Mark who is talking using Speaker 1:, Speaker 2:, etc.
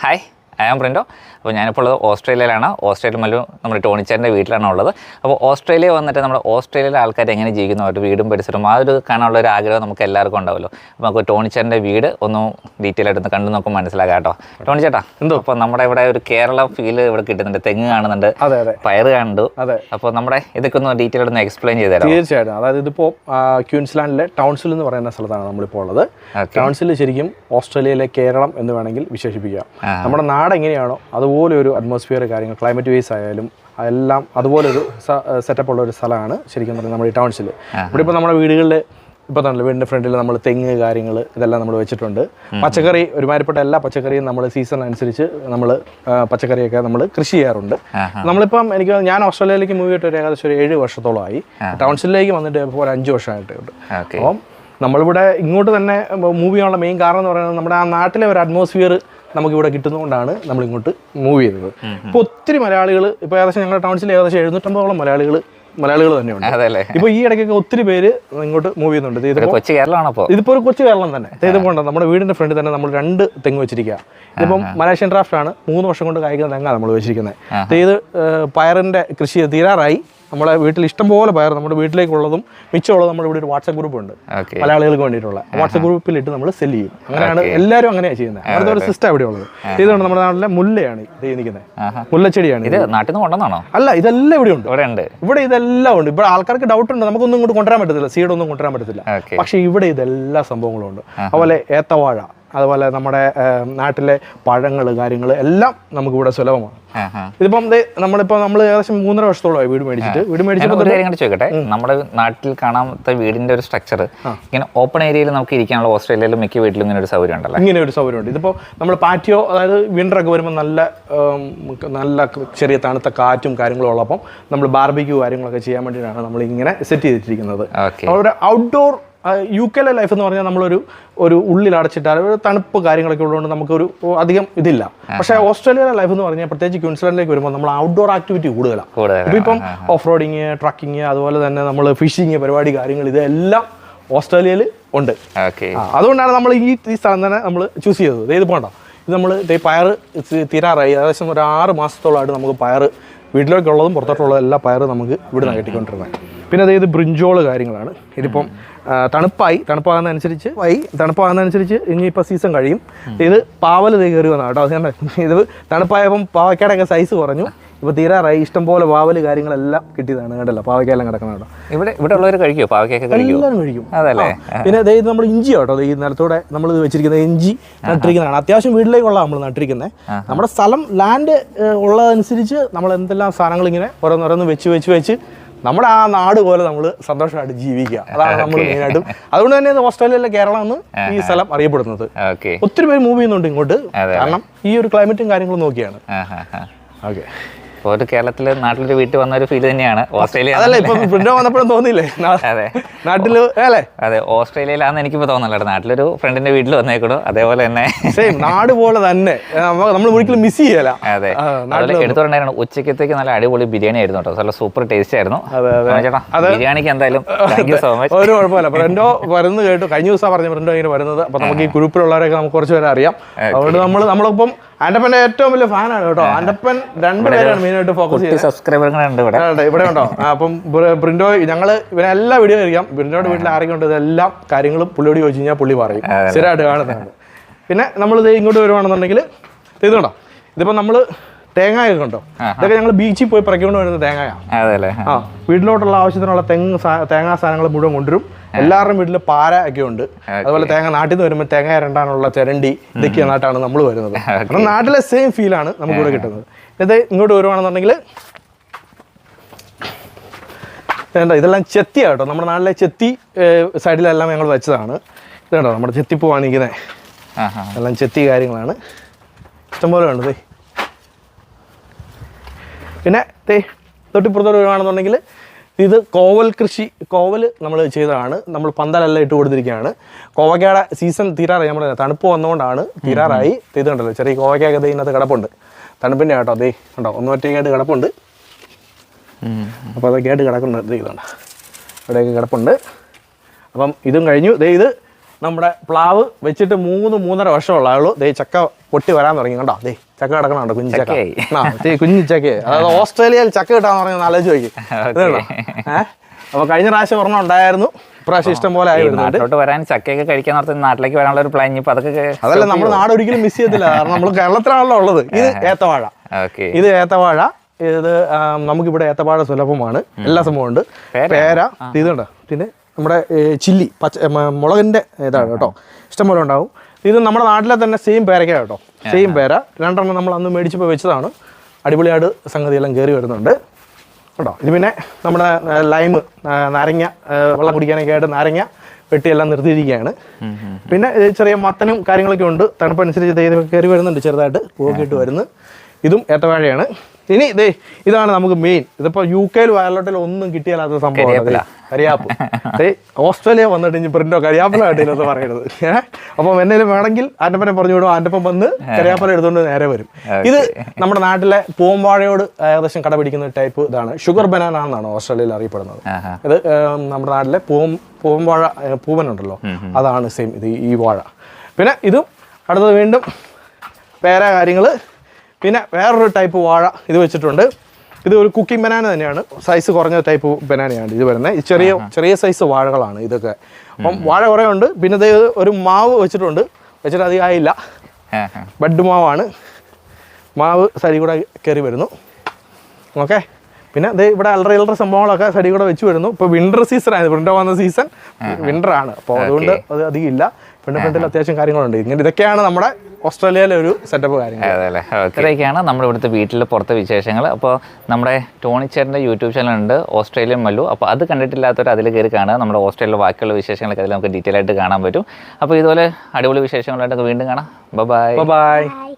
Speaker 1: Hi. ആം പ്രിന്റോ അപ്പോൾ ഞാനിപ്പോൾ ഉള്ളത് ഓസ്ട്രേലിയയിലാണ്. ഓസ്ട്രേലിയ മല്ലു നമ്മുടെ ടോണിച്ചാറിന്റെ വീട്ടിലാണ് ഉള്ളത്. അപ്പോൾ ഓസ്ട്രേലിയ വന്നിട്ട് നമ്മുടെ ഓസ്ട്രേലിയയിലെ ആൾക്കാർ എങ്ങനെ ജീവിക്കുന്നു? അവരുടെ വീടും പരിസരവും ആ ഒരു കാണാനുള്ള ഒരു ആഗ്രഹം നമുക്ക് എല്ലാവർക്കും ഉണ്ടാവുമല്ലോ അപ്പോൾ നമുക്ക് ടോണിച്ചാറിന്റെ വീട് ഒന്ന് ഡീറ്റെയിൽ ആയിട്ട് ഒന്ന് കണ്ടു നോക്കുമ്പോൾ മനസ്സിലാക്കാം കേട്ടോ. ടോണിച്ചേട്ടാ
Speaker 2: എന്തോ?
Speaker 1: അപ്പോൾ നമ്മുടെ ഇവിടെ ഒരു കേരള ഫീൽ ഇവിടെ കിട്ടുന്നുണ്ട്. തെങ്ങ് കാണുന്നുണ്ട്.
Speaker 2: അതെ അതെ.
Speaker 1: പയറ് കാണുന്നുണ്ട്
Speaker 2: അതെ.
Speaker 1: അപ്പോൾ നമ്മുടെ ഇതൊക്കെ ഒന്ന് ഡീറ്റെയിൽ ഒന്ന് എക്സ്പ്ലെയിൻ ചെയ്ത് തരാം
Speaker 2: തീർച്ചയായിട്ടും. അതായത് ഇതിപ്പോൾ ക്യൂൻസ്ലാൻഡിലെ ടൗൺസിൽ എന്ന് പറയുന്ന സ്ഥലത്താണ് നമ്മളിപ്പോൾ ഉള്ളത്. ടൗൺസിൽ ശരിക്കും ഓസ്ട്രേലിയയിലെ കേരളം എന്ന് വേണമെങ്കിൽ വിശേഷിപ്പിക്കാം. നമ്മുടെ നാട് എങ്ങനെയാണോ അതുപോലെ ഒരു അറ്റ്മോസ്ഫിയർ കാര്യങ്ങൾ ക്ലൈമറ്റ് വൈസ് ആയാലും എല്ലാം അതുപോലെ ഒരു സെറ്റപ്പ് ഉള്ള ഒരു സ്ഥലമാണ് ശരിക്കും പറഞ്ഞാൽ നമ്മുടെ ഈ ടൗൺസിൽ ഇവിടെ ഇപ്പോൾ നമ്മുടെ വീടുകളിൽ ഇപ്പോൾ തന്നെ വീടിന്റെ ഫ്രണ്ടിൽ നമ്മൾ തെങ്ങ് കാര്യങ്ങൾ ഇതെല്ലാം നമ്മൾ വെച്ചിട്ടുണ്ട്. പച്ചക്കറി ഒരുമാതിരിപ്പെട്ട എല്ലാ പച്ചക്കറിയും നമ്മൾ സീസൺ അനുസരിച്ച് നമ്മൾ പച്ചക്കറിയൊക്കെ നമ്മൾ കൃഷി ചെയ്യാറുണ്ട്. നമ്മളിപ്പം എനിക്ക് ഞാൻ ഓസ്ട്രേലിയയിലേക്ക് മൂവ് ചെയ്തിട്ട് ഒരു ഏകദേശം ഒരു ഏഴ് വർഷത്തോളമായി. ടൗൺസിലേക്ക് വന്നിട്ട് ഇപ്പോൾ ഒരു അഞ്ച് വർഷമായിട്ടുണ്ട് അപ്പം നമ്മളിവിടെ ഇങ്ങോട്ട് തന്നെ മൂവ് ചെയ്യാനുള്ള മെയിൻ കാരണം എന്ന് പറയുന്നത് നമ്മുടെ ആ നാട്ടിലെ ഒരു അറ്റ്മോസ്ഫിയർ നമുക്കിവിടെ കിട്ടുന്നതുകൊണ്ടാണ് നമ്മൾ ഇങ്ങോട്ട് മൂവ് ചെയ്തത് ഇപ്പോൾ ഒത്തിരി മലയാളികൾ ഇപ്പോൾ ഏകദേശം ഞങ്ങളുടെ ടൗൺസിൽ ഏകദേശം എഴുന്നൂറ്റമ്പതോളം മലയാളികൾ മലയാളികൾ തന്നെയുണ്ട്. ഇപ്പൊ ഈ ഇടയ്ക്കൊക്കെ ഒത്തിരി പേര് ഇങ്ങോട്ട് മൂവ് ചെയ്യുന്നുണ്ട്.
Speaker 1: കൊച്ചു കേരളമാണ്
Speaker 2: ഇതിപ്പോ ഒരു കൊച്ചു കേരളം തന്നെ. ചെയ്ത് പോകണ്ട നമ്മുടെ വീടിന്റെ ഫ്രണ്ട് തന്നെ നമ്മൾ രണ്ട് തെങ്ങ് വെച്ചിരിക്കുക ഇതിപ്പം മലേഷ്യൻ ഡ്രാഫ്റ്റ് ആണ്. മൂന്ന് വർഷം കൊണ്ട് കായ്ക്കുന്ന തെങ്ങാണ് നമ്മൾ വെച്ചിരിക്കുന്നത് ഇത് പയറിന്റെ കൃഷി തീരാറായി. നമ്മളെ വീട്ടിൽ ഇഷ്ടംപോലെ പയർ നമ്മുടെ വീട്ടിലേക്കുള്ളതും മിച്ചമുള്ളതും നമ്മുടെ ഇവിടെ ഒരു വാട്സപ്പ് ഗ്രൂപ്പ് ഉണ്ട് മലയാളികൾക്ക് വേണ്ടിയിട്ടുള്ള. വാട്സപ്പ് ഗ്രൂപ്പിലിട്ട് നമ്മൾ സെൽ ചെയ്യും. അങ്ങനെയാണ് എല്ലാവരും അങ്ങനെയാണ് ചെയ്യുന്നത്. അങ്ങനത്തെ ഒരു സിസ്റ്റം ഇവിടെ ഉള്ളത്. ഇതുകൊണ്ട് നമ്മുടെ നാട്ടിലെ മുല്ലയാണ് ഇത് നിൽക്കുന്നത് മുല്ലച്ചെടിയാണ്
Speaker 1: ഇത്. നാട്ടിൽ നിന്ന് കൊണ്ടുവന്നാണോ?
Speaker 2: അല്ല ഇതെല്ലാം ഇവിടെ ഉണ്ട്.
Speaker 1: ഇവിടെ ഉണ്ട്.
Speaker 2: ഇവിടെ ഇതെല്ലാം ഉണ്ട്. ഇവിടെ ആൾക്കാർക്ക് ഡൗട്ട് ഉണ്ട്. നമുക്കൊന്നും ഇങ്ങോട്ട് കൊണ്ടുവരാൻ പറ്റത്തില്ല. സീഡ് ഒന്നും കൊണ്ടുവരാൻ പറ്റത്തില്ല. പക്ഷേ ഇവിടെ ഇതെല്ലാ സംഭവങ്ങളും ഉണ്ട്. അതുപോലെ ഏത്തവാഴ. അതുപോലെ നമ്മുടെ നാട്ടിലെ പഴങ്ങൾ കാര്യങ്ങൾ എല്ലാം നമുക്ക് ഇവിടെ സുലഭമാണ് ഇതിപ്പം നമ്മളിപ്പോ നമ്മൾ ഏകദേശം മൂന്നര വർഷത്തോളമായി വീട് മേടിച്ചിട്ട്. വീട് മേടിച്ചിട്ട്
Speaker 1: ഒരു കാര്യങ്ങൾ കൂടി ചോദിക്കട്ടെ നമ്മുടെ നാട്ടിൽ കാണാത്ത വീടിന്റെ ഒരു സ്ട്രക്ചർ ഇങ്ങനെ ഓപ്പൺ ഏരിയയിൽ നമുക്ക് ഇരിക്കാനുള്ള ഓസ്ട്രേലിയയിൽ മിക്ക വീട്ടിലും ഇങ്ങനെ ഒരു സൗകര്യം ഉണ്ടല്ലോ?
Speaker 2: ഇങ്ങനെ ഒരു സൗകര്യം ഉണ്ട്. ഇതിപ്പോ നമ്മൾ പാറ്റിയോ അതായത് വിന്ററൊക്കെ വരുമ്പോൾ നല്ല നല്ല ചെറിയ തണുത്ത കാറ്റും കാര്യങ്ങളും ഉള്ളപ്പം നമ്മൾ ബാർബിക്യൂ കാര്യങ്ങളൊക്കെ ചെയ്യാൻ വേണ്ടിയിട്ടാണ് നമ്മൾ ഇങ്ങനെ സെറ്റ് ചെയ്തിട്ടിരിക്കുന്നത് ഒരു ഔട്ട്ഡോർ യു കെയിലെ ലൈഫ് എന്ന് പറഞ്ഞാൽ നമ്മളൊരു ഒരു ഉള്ളിൽ അടച്ചിട്ടാൽ ഒരു തണുപ്പ് കാര്യങ്ങളൊക്കെ ഉള്ളതുകൊണ്ട് നമുക്കൊരു അധികം ഇതില്ല. പക്ഷേ ഓസ്ട്രേലിയയിലെ ലൈഫ് എന്ന് പറഞ്ഞാൽ പ്രത്യേകിച്ച് ക്യൂൻസ്ലാൻഡിലേക്ക് വരുമ്പോൾ നമ്മൾ ഔട്ട്ഡോർ ആക്ടിവിറ്റി കൂടുതലാണ് ഇപ്പം ഓഫ് റോഡിങ് ട്രക്കിങ് അതുപോലെ തന്നെ നമ്മൾ ഫിഷിങ് പരിപാടി കാര്യങ്ങൾ ഇതെല്ലാം ഓസ്ട്രേലിയയിൽ ഉണ്ട്. അതുകൊണ്ടാണ് നമ്മൾ ഈ ഈ സ്ഥലം തന്നെ നമ്മൾ ചൂസ് ചെയ്തത്. ഇത് പോണ്ട ഇത് നമ്മൾ പയർ തീരാറായി. ഏകദേശം ഒരു ആറ് മാസത്തോളമായിട്ട് നമുക്ക് പയർ വീട്ടിലേക്കുള്ളതും പുറത്തോട്ടുള്ളതും എല്ലാ പയർ നമുക്ക് ഇവിടെ നിന്ന് കിട്ടിക്കൊണ്ടിരുന്നത്. പിന്നെ അതായത് ബ്രിഞ്ചോൾ കാര്യങ്ങളാണ്. ഇതിപ്പം തണുപ്പായി. തണുപ്പാകുന്നതനുസരിച്ച് വൈ തണുപ്പാകുന്നതനുസരിച്ച് ഇനിയിപ്പോൾ സീസൺ കഴിയും. ഇത് പാവൽ ഇത് കയറി വന്ന കേട്ടോ. അത് കണ്ടേ ഇത് തണുപ്പായപ്പം പാവയ്ക്കയുടെയൊക്കെ സൈസ് കുറഞ്ഞു. ഇപ്പോൾ തീരാറായി. ഇഷ്ടം പോലെ പാവൽ കാര്യങ്ങളെല്ലാം കിട്ടിയതാണ് കണ്ടല്ലോ. പാവയ്ക്കെല്ലാം കിടക്കണം കേട്ടോ.
Speaker 1: ഇവിടെ ഇവിടെ ഉള്ളവർ കഴിക്കുമോ പാവയ്ക്കൊക്കെ
Speaker 2: എല്ലാവരും കഴിക്കും.
Speaker 1: അതല്ലേ?
Speaker 2: പിന്നെ അതായത് നമ്മൾ ഇഞ്ചി കേട്ടോ. ഈ നിലത്തോടെ നമ്മൾ ഇത് വെച്ചിരിക്കുന്ന ഇഞ്ചി നട്ടിരിക്കുന്നതാണ്. അത്യാവശ്യം വീട്ടിലേക്കുള്ള നമ്മൾ നട്ടിരിക്കുന്നത് നമ്മുടെ സ്ഥലം ലാൻഡ് ഉള്ളതനുസരിച്ച് നമ്മൾ എന്തെല്ലാം സാധനങ്ങൾ ഇങ്ങനെ ഓരോന്നോരോന്ന് വെച്ച് വെച്ച് വെച്ച് നമ്മുടെ ആ നാട് പോലെ നമ്മൾ സന്തോഷമായിട്ട് ജീവിക്കുക. അതാണ് നമ്മൾ മെയിനായിട്ടും അതുകൊണ്ട് തന്നെ ഓസ്ട്രേലിയയിലെ കേരളം എന്ന് ഈ സ്ഥലം അറിയപ്പെടുന്നത്. ഒത്തിരി പേര് മൂവ് ചെയ്യുന്നുണ്ട് ഇങ്ങോട്ട്. കാരണം ഈ ഒരു ക്ലൈമറ്റും കാര്യങ്ങളും നോക്കിയാണ്. ഓക്കെ
Speaker 1: ഇപ്പോൾ ഒരു കേരളത്തിൽ നാട്ടിലൊരു വീട്ടിൽ വന്ന ഒരു ഫീൽ തന്നെയാണ്. ഓസ്ട്രേലിയ
Speaker 2: അതല്ല ഇപ്പൊ ഫ്രണ്ട് വന്നപ്പോഴും തോന്നിയില്ലേ?
Speaker 1: അതെ.
Speaker 2: നാട്ടിൽ അല്ലേ?
Speaker 1: അതെ ഓസ്ട്രേലിയയിലാന്ന് എനിക്കിപ്പോൾ തോന്നുന്നില്ല നാട്ടിലൊരു ഫ്രണ്ടിന്റെ വീട്ടിൽ വന്നേക്കണു. അതേപോലെ തന്നെ
Speaker 2: സെയിം നാട് പോലെ തന്നെ. നമ്മൾ ഒരിക്കലും മിസ് ചെയ്യല.
Speaker 1: അതെ. എടുത്തോണ്ടായിരുന്നു ഉച്ചക്കത്തേക്ക് നല്ല അടിപൊളി ബിരിയാണി ആയിരുന്നു കേട്ടോ. നല്ല സൂപ്പർ ടേസ്റ്റ് ആയിരുന്നു. ചേട്ടാ ബിരിയാണിക്ക് എന്തായാലും താങ്ക് യു സോ മച്ച്
Speaker 2: ഒരു കുഴപ്പമില്ല. ഫ്രണ്ടോ വരുന്നത് കേട്ടു. കഴിഞ്ഞ ദിവസം പറഞ്ഞു ഫ്രണ്ടോ ഇങ്ങനെ വരുന്നത്. അപ്പൊ നമുക്ക് ഈ ഗ്രൂപ്പിലുള്ളവരൊക്കെ നമുക്ക് കുറച്ച് പേരെ അറിയാം. അതുകൊണ്ട് നമ്മൾ നമ്മളിപ്പം ആൻഡപ്പന്റെ ഏറ്റവും വലിയ ഫാനാണ് കേട്ടോ. ആൻഡപ്പൻ രണ്ടുപേരാണ് മെയിനായിട്ട് ഫോക്കസ് ചെയ്യുന്നത്.
Speaker 1: സബ്സ്ക്രൈബറുകളുണ്ട് ഇവിടെ.
Speaker 2: ഇവിടെ ഉണ്ടോ? അപ്പം ബ്ര- ബ്രിൻഡോ ഞങ്ങൾ ഇവനെ എല്ലാ വീഡിയോ അറിയാം. ബ്രിൻഡോയുടെ വീട്ടിൽ ആരെങ്കിലും ഉണ്ട് എല്ലാ കാര്യങ്ങളും പുള്ളിയോട് ചോദിച്ചു കഴിഞ്ഞാൽ പുള്ളി പറയും. സ്ഥിരമായിട്ട് കാണുന്നതാണ്. പിന്നെ നമ്മൾ ഇത് ഇങ്ങോട്ട് വരുവാണെന്നുണ്ടെങ്കിൽ ഇത് കണ്ടോ? ഇതിപ്പോൾ നമ്മൾ തേങ്ങയൊക്കെ ഉണ്ടോ അതൊക്കെ ഞങ്ങൾ ബീച്ചിൽ പോയി പറിക്കൊണ്ട് വരുന്ന തേങ്ങയാണ് ആ വീട്ടിലോട്ടുള്ള ആവശ്യത്തിനുള്ള തെങ്ങ് തേങ്ങാ സാധനങ്ങൾ മുഴുവൻ കൊണ്ടുവരും. എല്ലാവരുടെയും വീട്ടിൽ പാര ഒക്കെ ഉണ്ട്. അതുപോലെ തേങ്ങ നാട്ടിൽ നിന്ന് വരുമ്പോൾ തേങ്ങ രണ്ടാനുള്ള ചിരണ്ടി ഇതൊക്കെ നാട്ടാണ് നമ്മൾ വരുന്നത്. കാരണം നാട്ടിലെ സെയിം ഫീലാണ് നമുക്കിവിടെ കിട്ടുന്നത്. ഇത് ഇങ്ങോട്ട് വരുവാണെന്നുണ്ടെങ്കിൽ വേണ്ട ഇതെല്ലാം ചെത്തിയാണ് കേട്ടോ നമ്മുടെ നാട്ടിലെ ചെത്തി സൈഡിലെല്ലാം ഞങ്ങൾ വെച്ചതാണ്. ഇത് കണ്ടോ നമ്മുടെ ചെത്തിപ്പൂവാണ്
Speaker 1: ആ
Speaker 2: എല്ലാം ചെത്തി കാര്യങ്ങളാണ്. ഇഷ്ടംപോലെ ഉണ്ട് പിന്നെ തേ തൊട്ടിപ്പുറത്തോട്ട് വരുവാണെന്നുണ്ടെങ്കിൽ ഇത് കോവൽ കൃഷി കോവൽ നമ്മൾ ചെയ്തതാണ്. നമ്മൾ പന്തലെല്ലാം ഇട്ട് കൊടുത്തിരിക്കുകയാണ്. കോവയ്ക്കയുടെ സീസൺ തീരാറായി. നമ്മുടെ തണുപ്പ് വന്നുകൊണ്ടാണ് തീരാറായി. ഇത് കണ്ടല്ലോ ചെറിയ കോവയ്ക്കൊക്കെ ഇതിനകത്ത് കിടപ്പുണ്ട്. തണുപ്പിന്റെ കേട്ടോ ദേ കണ്ടോ ഒന്നൊറ്റയ്ക്കായിട്ട് കിടപ്പുണ്ട്.
Speaker 1: ഉം.
Speaker 2: അപ്പോൾ അതൊക്കെ ആയിട്ട് കിടക്കുന്നുണ്ട്. ഇതുണ്ട് ഇവിടെയൊക്കെ കിടപ്പുണ്ട്. അപ്പം ഇതും കഴിഞ്ഞു. ദേ ഇത് നമ്മുടെ പ്ലാവ് വെച്ചിട്ട് മൂന്ന് മൂന്നര വർഷമുള്ള ആളു ദേ ചക്ക പൊട്ടി വരാൻ തുടങ്ങി. കണ്ടോ ദേ ചക്ക കിടക്കണുണ്ട്? കുഞ്ഞു ചക്ക. കുഞ്ഞു ചക്ക അതായത് ഓസ്ട്രേലിയയിൽ ചക്ക കിട്ടാന്ന് പറഞ്ഞാൽ ആലോചിച്ച് നോക്കി. അപ്പൊ കഴിഞ്ഞ പ്രാവശ്യം ഒരെണ്ണം ഉണ്ടായിരുന്നു. ഇപ്രാവശ്യം ഇഷ്ടം പോലെ
Speaker 1: നാട്ടിലോട്ട് വരാൻ ചക്കയൊക്കെ കഴിക്കാൻ നടത്തി നാട്ടിലേക്ക് വരാനുള്ള ഒരു പ്ലാൻ ഇപ്പൊ അതൊക്കെ
Speaker 2: അതല്ല നമ്മൾ നാട് ഒരിക്കലും മിസ് ചെയ്യത്തില്ല. കാരണം നമ്മൾ കേരളത്തിലാണല്ലോ ഉള്ളത്. ഇത് ഏത്തവാഴ.
Speaker 1: ഓക്കെ.
Speaker 2: ഇത് ഏത്തവാഴ. ഇത് നമുക്കിവിടെ ഏത്തവാഴ സുലഭമാണ്. എല്ലാ സംഭവം ഉണ്ട് പേര ഇതുണ്ട് പിന്നെ നമ്മുടെ ചില്ലി പച്ച മുളകിന്റെ ഇതാണ് കേട്ടോ. ഇഷ്ടംപോലെ ഉണ്ടാവും. ഇത് നമ്മുടെ നാട്ടിലെ തന്നെ സെയിം പേരയ്ക്ക കേട്ടോ. സെയിം പേര. രണ്ടെണ്ണം നമ്മൾ അന്ന് മേടിച്ചപ്പോൾ വെച്ചതാണ്. അടിപൊളിയായിട്ട് സംഗതിയെല്ലാം കയറി വരുന്നുണ്ട്. കേട്ടോ. ഇത് പിന്നെ നമ്മുടെ ലൈമ് നാരങ്ങ വെള്ളം കുടിക്കാനൊക്കെ ആയിട്ട് നാരങ്ങ വെട്ടിയെല്ലാം നിർത്തിയിരിക്കുകയാണ്. പിന്നെ ചെറിയ മത്തനും കാര്യങ്ങളൊക്കെ ഉണ്ട്. തണുപ്പനുസരിച്ച് കയറി വരുന്നുണ്ട് ചെറുതായിട്ട്. പൂവൊക്കെ ഇട്ട് വരുന്നു. ഇതും ഏത്തവാഴയാണ്. ഇനി ഇതേ ഇതാണ് നമുക്ക് മെയിൻ ഇതിപ്പോൾ യു കെയിൽ വയലോട്ടിൽ ഒന്നും കിട്ടിയാലാത്ത സംഭവം കരിയാപ്പ്. ഓസ്ട്രേലിയ വന്നിട്ട് ഇനി പ്രിന്റോ കരിയാപ്പല കിട്ടിയില്ലെന്ന് പറയുന്നത് അപ്പൊ എന്തെങ്കിലും വേണമെങ്കിൽ ആന്റപ്പനെ പറഞ്ഞു വിടും. ആന്റപ്പം വന്ന് കരിയാപ്പല എടുത്തുകൊണ്ട് നേരെ വരും. ഇത് നമ്മുടെ നാട്ടിലെ പൂമ്പാഴയോട് ഏകദേശം കടപിടിക്കുന്ന ടൈപ്പ് ഇതാണ്. ഷുഗർ ബനാന എന്നാണ് ഓസ്ട്രേലിയയിൽ അറിയപ്പെടുന്നത്. ഇത് നമ്മുടെ നാട്ടിലെ പൂം പൂമ്പാഴ പൂവൻ ഉണ്ടല്ലോ അതാണ് സെയിം ഇത് ഈ വാഴ. പിന്നെ ഇതും അടുത്തത് വീണ്ടും പേര കാര്യങ്ങൾ പിന്നെ വേറൊരു ടൈപ്പ് വാഴ ഇത് വെച്ചിട്ടുണ്ട്. ഇത് ഒരു കുക്കിംഗ് ബനാന തന്നെയാണ്. സൈസ് കുറഞ്ഞ ടൈപ്പ് ബനാനയാണ് ഇത് വരുന്നത്. ഈ ചെറിയ ചെറിയ സൈസ് വാഴകളാണ് ഇതൊക്കെ. അപ്പം വാഴ കുറേ ഉണ്ട്. പിന്നെ ഇത് ഒരു മാവ് വെച്ചിട്ടുണ്ട്. വെച്ചിട്ട് അധികം ആയില്ല. ബഡ് മാവാണ്. മാവ് സൈഡിൽ കൂടെ കയറി വരുന്നു. ഓക്കെ പിന്നെ ദേ ഇവിടെ അല്ലറ ഇല്ലറ സംഭവങ്ങളൊക്കെ സൈഡിൽ കൂടെ വെച്ച് വരുന്നു. ഇപ്പോൾ വിന്റർ സീസൺ ആയത്. വിന്റർ വന്ന സീസൺ വിന്റർ ആണ്. അപ്പോൾ അതുകൊണ്ട് അത് അധികം ഇല്ല. പിന്നെ ഫ്രണ്ടിൽ അത്യാവശ്യം കാര്യങ്ങളുണ്ട്. ഇങ്ങനെ ഇതൊക്കെയാണ് നമ്മുടെ ഓസ്ട്രേലിയയിലെ ഒരു സെറ്റപ്പ് കാര്യങ്ങൾ
Speaker 1: അതെല്ലേ ഇത്രയൊക്കെയാണ് നമ്മുടെ ഇവിടുത്തെ വീട്ടിലെ പുറത്തെ വിശേഷങ്ങൾ അപ്പോൾ നമ്മുടെ ടോണി ചേട്ടന്റെ യൂട്യൂബ് ചാനൽ ഉണ്ട് ഓസ്ട്രേലിയൻ മല്ലു. അപ്പോൾ അത് കണ്ടിട്ടില്ലാത്തവർ അതിൽ കയറി കാണുക. നമ്മുടെ ഓസ്ട്രേലിയയിലെ ബാക്കിയുള്ള വിശേഷങ്ങളൊക്കെ അതിൽ നമുക്ക് ഡീറ്റെയിൽ ആയിട്ട് കാണാൻ പറ്റും. അപ്പോൾ ഇതുപോലെ അടിപൊളി വിശേഷങ്ങളായിട്ടൊക്കെ വീണ്ടും കാണാം. Bye
Speaker 2: bye
Speaker 3: Bye.